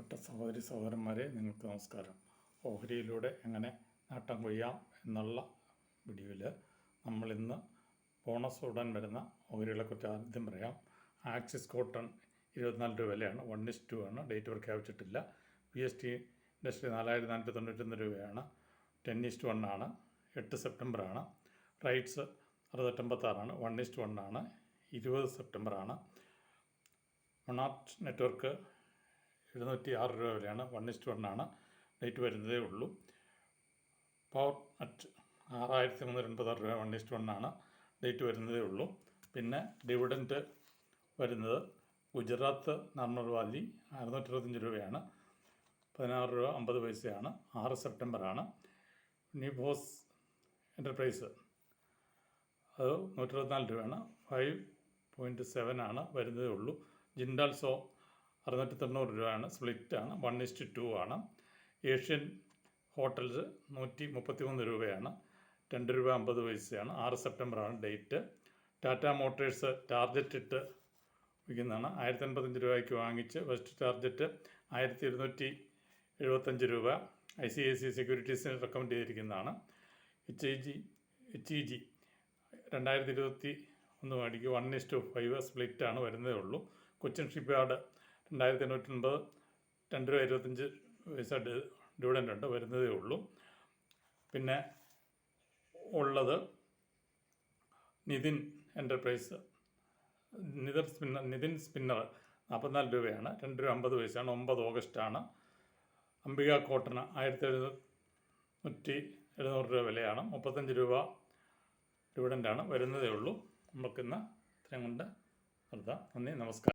പ്രിയപ്പെട്ട സഹോദരി സഹോദരന്മാരെ നിങ്ങൾക്ക് നമസ്കാരം. ഓഹരിയിലൂടെ എങ്ങനെ നേട്ടം കൊയ്യാം എന്നുള്ള വീഡിയോയിൽ നമ്മളിന്ന് ബോണസ് ഉടൻ വരുന്ന ഓഹരികളെക്കുറിച്ച് ആദ്യം പറയാം. ആക്സിസ് കോട്ടൺ ഇരുപത്തിനാല് രൂപ വിലയാണ്. One is to two. Date പ്രഖ്യാപിച്ചിട്ടില്ല പി എസ് ടി ഇൻഡസ്ട്രി നാലായിരത്തി നാനൂറ്റി തൊണ്ണൂറ്റൊന്ന് രൂപയാണ്. ടെൻ ഇസ്റ്റ് വൺ ആണ്. എട്ട് സെപ്റ്റംബറാണ് റൈറ്റ്സ് അറുപത്തൊമ്പത്താറാണ്. വൺ ഇസ്റ്റ് വൺ ആണ്. ഇരുപത് സെപ്റ്റംബറാണ് മൊണാർട്ട് നെറ്റ്വർക്ക് എഴുന്നൂറ്റി ആറ് രൂപ വിലയാണ് വൺ ഇസ്റ്റ് വൺ ആണ്. ഡേറ്റ് വരുന്നതേ ഉള്ളൂ. പവർ അറ്റ് ആറായിരത്തി മുന്നൂറ്റി എൺപത്താറ് രൂപ വൺ ഇസ്റ്റ് വൺ ആണ്. ഡേറ്റ് വരുന്നതേ ഉള്ളൂ. പിന്നെ ഡിവിഡന്റ് വരുന്നത് ഗുജറാത്ത് നാർമൽ വാലി അറുന്നൂറ്റി ഇരുപത്തഞ്ച് രൂപയാണ്. പതിനാറ് രൂപ അമ്പത് പൈസയാണ്. ആറ് സെപ്റ്റംബറാണ് നിബോസ് എന്റർപ്രൈസ് അത് നൂറ്റി ഇരുപത്തിനാല് രൂപയാണ്. ഫൈവ് പോയിന്റ് സെവൻ ആണ് വരുന്നതേ ഉള്ളൂ. ജിൻഡാൽ സോ അറുന്നൂറ്റി തൊണ്ണൂറ് രൂപയാണ് സ്പ്ലിറ്റാണ്. വൺ ഇസ്റ്റ് ടു ആണ്. ഏഷ്യൻ ഹോട്ടൽസ് നൂറ്റി മുപ്പത്തി മൂന്ന് രൂപയാണ്. രണ്ട് രൂപ അമ്പത് പൈസയാണ്. ആറ് സെപ്റ്റംബറാണ് ഡേറ്റ്. ടാറ്റ മോട്ടേഴ്സ് ടാർജറ്റ് ഇട്ട് വിൽക്കുന്നതാണ്. ആയിരത്തി അൻപത്തഞ്ച് രൂപയ്ക്ക് വാങ്ങിച്ച് ഫസ്റ്റ് ടാർജറ്റ് ആയിരത്തി ഇരുന്നൂറ്റി എഴുപത്തഞ്ച് രൂപ ഐ സി ഐ സി സെക്യൂരിറ്റീസിന് recommend ചെയ്തിരിക്കുന്നതാണ്. H I G H E G രണ്ടായിരത്തി ഇരുപത്തി ഒന്ന് മണിക്ക് വൺ ഇസ്റ്റു ഫൈവ് സ്പ്ലിറ്റ് ആണ് വരുന്നതേ ഉള്ളൂ. കൊച്ചിൻ ഷിപ്പ് യാർഡ് രണ്ടായിരത്തി എണ്ണൂറ്റി എൺപത് രണ്ട് രൂപ ഇരുപത്തഞ്ച് പൈസ ഡിവിഡന്റ് ഉണ്ട് വരുന്നതേ ഉള്ളൂ. പിന്നെ ഉള്ളത് Nitin enterprise Nitin spinner Nitin spinner നാൽപ്പത്തിനാല് രൂപയാണ് രണ്ട് രൂപ അമ്പത് പൈസയാണ് ഒമ്പത് ഓഗസ്റ്റാണ്. അംബിക കോട്ടന് ആയിരത്തി എഴുന്നൂറ്റി എഴുന്നൂറ് രൂപ വിലയാണ് മുപ്പത്തഞ്ച് രൂപ ഡിവിഡന്റാണ് വരുന്നതേ ഉള്ളൂ. നമുക്കിന്ന് ഇത്രയും കൊണ്ട് നിർത്താം. നന്ദി നമസ്കാരം.